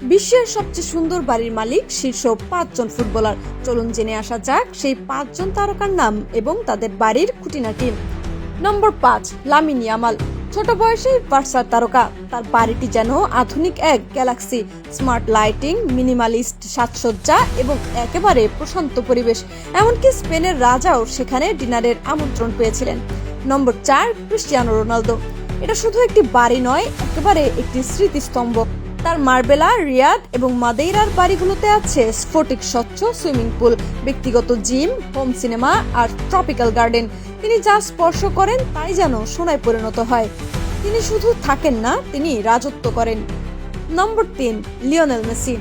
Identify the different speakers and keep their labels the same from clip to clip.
Speaker 1: বিশ্বের সবচেয়ে সুন্দর বাড়ির মালিক শীর্ষ পাঁচজন ফুটবলার। চলুন জেনে আসা যাক সেই পাঁচজন তারকার নাম এবং তাদের বাড়ির খুঁটিনাটি। নম্বর পাঁচ, লামিনী আমাল ছোট বয়সে বার্সার তারকা। তার বাড়িটি যেন আধুনিক এক গ্যালাক্সি। স্মার্ট লাইটিং, মিনিমালিস্ট সাজসজ্জা এবং একেবারে প্রশান্ত পরিবেশ। এমনকি স্পেনের রাজাও সেখানে ডিনারের আমন্ত্রণ পেয়েছিলেন। নম্বর চার ক্রিস্টিয়ানো রোনালদো। এটা শুধু একটি বাড়ি নয়, একেবারে একটি স্মৃতিস্তম্ভ। তার মার্বেলা, রিয়াদ এবং মাদেইরার বাড়িগুলোতে আছে স্ফটিক স্বচ্ছ সুইমিং পুল, ব্যক্তিগত জিম, হোম সিনেমা আর ট্রপিক্যাল গার্ডেন। তিনি যা স্পর্শ করেন তাই যেন সোনায় পরিণত হয়। তিনি শুধু থাকেন না, তিনি রাজত্ব করেন। নম্বর তিন, লিওনেল মেসি।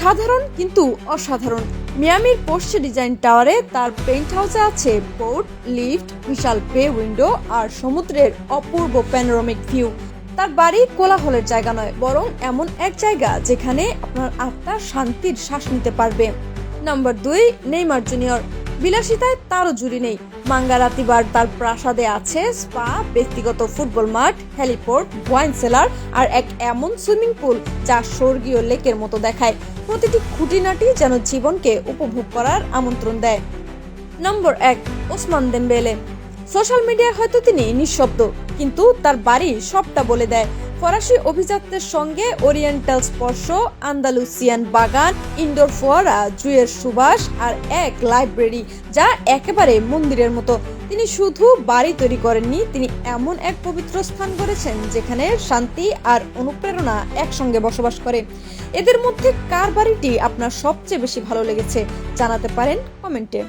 Speaker 1: সাধারণ কিন্তু অসাধারণ। মিয়ামির পোর্শে ডিজাইন টাওয়ারে তার পেইন্ট হাউসে আছে বোট, লিফট, বিশাল পে উইন্ডো আর সমুদ্রের অপূর্ব প্যানোরামিক ভিউ তার বাড়ি কোলাহলের জায়গা নয়, বরং এমন এক জায়গা যেখানে আপনার আত্মা শান্তির শ্বাস নিতে পারবে। নাম্বার দুই, নেইমার জুনিয়র। বিলাসিতায় তারও জুড়ি নেই। মাঙ্গারাতিবার তার প্রাসাদে আছে স্পা, ব্যক্তিগত ফুটবল মাঠ, হেলিপোর্ট, ওয়াইন সেলার আর এক এমন সুইমিং পুল যা স্বর্গীয় লেকের মতো দেখায়। প্রতিটি খুঁটিনাটি যেন জীবনকে উপভোগ করার আমন্ত্রণ দেয়। নম্বর এক, ওসমান দেমবেলে। সোশ্যাল মিডিয়ায় হয়তো তিনি নিঃশব্দ। কিন্তু তার বাড়ি সবটা বলে দেয়। ফরাসি অভিজাতদের সঙ্গে ওরিয়েন্টাল স্পর্শ, আন্দালুসিয়ান বাগান, ইনডোর ফোয়ারা, জুয়ের সুবাস আর এক লাইব্রেরি, যা একেবারে মন্দিরের মতো। তিনি শুধু বাড়ি তৈরি করেননি, তিনি এমন এক পবিত্র স্থান করেছেন যেখানে শান্তি আর অনুপ্রেরণা একসঙ্গে বসবাস করে। এদের মধ্যে কার বাড়িটি আপনার সবচেয়ে বেশি ভালো লেগেছে জানাতে পারেন কমেন্টে।